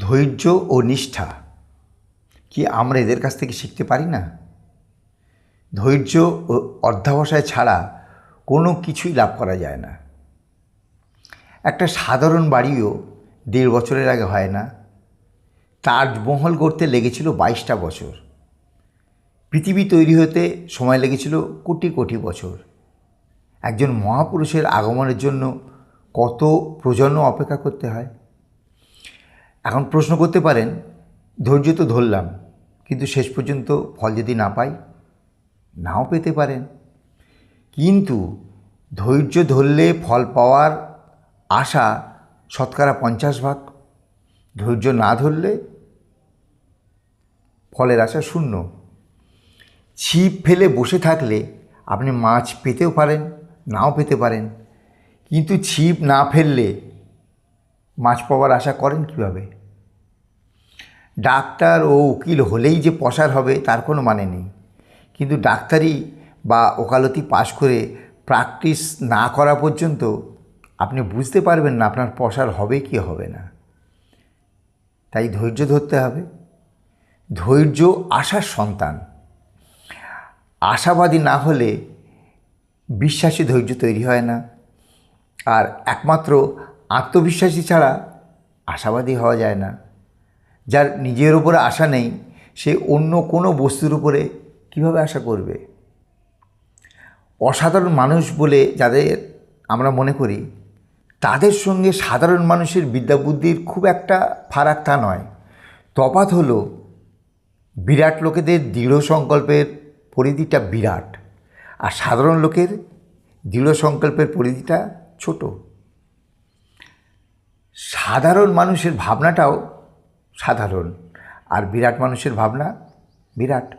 ধৈর্য ও নিষ্ঠা। কি আমরা এদের কাছ থেকে শিখতে পারি না? ধৈর্য ও অধ্যাবসায় ছাড়া কোনো কিছুই লাভ করা যায় না। একটা সাধারণ বাড়িও দেড় বছরের আগে হয় না। তাজমহল গড়তে লেগেছিল বাইশটা বছর। পৃথিবী তৈরি হতে সময় লেগেছিল কোটি কোটি বছর। একজন মহাপুরুষের আগমনের জন্য কত প্রজন্ম অপেক্ষা করতে হয়? এখন প্রশ্ন করতে পারেন, ধৈর্য তো ধরলাম, কিন্তু শেষ পর্যন্ত ফল যদি না পাই, নাও পেতে পারেন। কিন্তু ধৈর্য ধরলে ফল পাওয়ার আশা শতকরা পঞ্চাশ ভাগ, ধৈর্য না ধরলে ফলের আশা শূন্য। ছিপ ফেলে বসে থাকলে আপনি মাছ পেতেও পারেন, নাও পেতে পারেন। কিন্তু ছিপ না ফেললে মাছ পাওয়ার আশা করেন কীভাবে? ডাক্তার ও উকিল হলেই যে পসার হবে তার কোনো মানে নেই। কিন্তু ডাক্তারি বা ওকালতি পাশ করে প্র্যাকটিস না করা পর্যন্ত আপনি বুঝতে পারবেন না আপনার পসার হবে কি হবে না। তাই ধৈর্য ধরতে হবে। ধৈর্য আশার সন্তান। আশাবাদী না হলে বিশ্বাসী ধৈর্য তৈরি হয় না। আর একমাত্র আত্মবিশ্বাসী ছাড়া আশাবাদী হওয়া যায় না। যার নিজের উপরে আশা নেই, সে অন্য কোনো বস্তুর উপরে কীভাবে আশা করবে? অসাধারণ মানুষ বলে যাদের আমরা মনে করি, তাদের সঙ্গে সাধারণ মানুষের বিদ্যা বুদ্ধির খুব একটা ফারাক তা নয়। তফাৎ হলো, বিরাট লোকেদের দৃঢ় সংকল্পের পরিধিটা বিরাট, আর সাধারণ লোকের দৃঢ় সংকল্পের পরিধিটা ছোট। সাধারণ মানুষের ভাবনাটাও সাধারণ। আর বিরাট মানুষের ভাবনা বিরাট।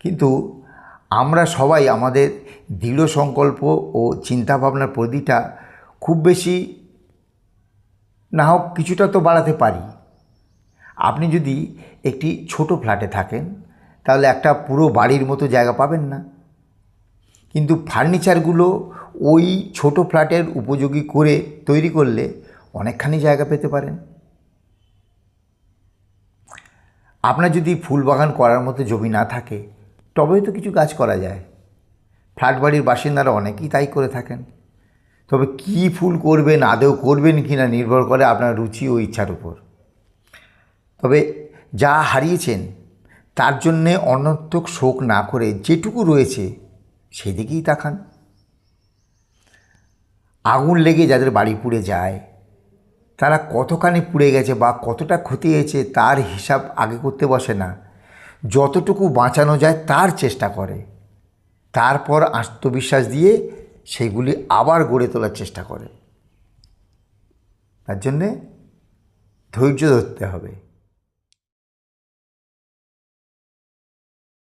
কিন্তু আমরা সবাই আমাদের দৃঢ় সংকল্প ও চিন্তাভাবনার পরিধিটা খুব বেশি না হোক কিছুটা তো বাড়াতে পারি। আপনি যদি একটি ছোট ফ্ল্যাটে থাকেন, তাহলে একটা পুরো বাড়ির মতো জায়গা পাবেন না। কিন্তু ফার্নিচারগুলো ওই ছোট ফ্ল্যাটের উপযোগী করে তৈরি করলে অনেকখানি জায়গা পেতে পারেন। আপনার যদি ফুল বাগান করার মতো জমি না থাকে, তবেই তো কিছু গাছ করা যায়। ফ্ল্যাট বাড়ির বাসিন্দারা অনেকেই তাই করে থাকেন। তবে কী ফুল করবেন, আদৌ করবেন কি না নির্ভর করে আপনার রুচি ও ইচ্ছার উপর। তবে যা হারিয়েছেন, তার জন্যে অনর্থক শোক না করে যেটুকু রয়েছে, সেদিকেই তাকান। আগুন লেগে যাদের বাড়ি পুড়ে যায় তারা কতখানি পুড়ে গেছে বা কতটা ক্ষতি হয়েছে তার হিসাব আগে করতে বসে না। যতটুকু বাঁচানো যায় তার চেষ্টা করে। তারপর আত্মবিশ্বাস দিয়ে সেগুলি আবার গড়ে তোলার চেষ্টা করে। তার জন্যে ধৈর্য ধরতে হবে।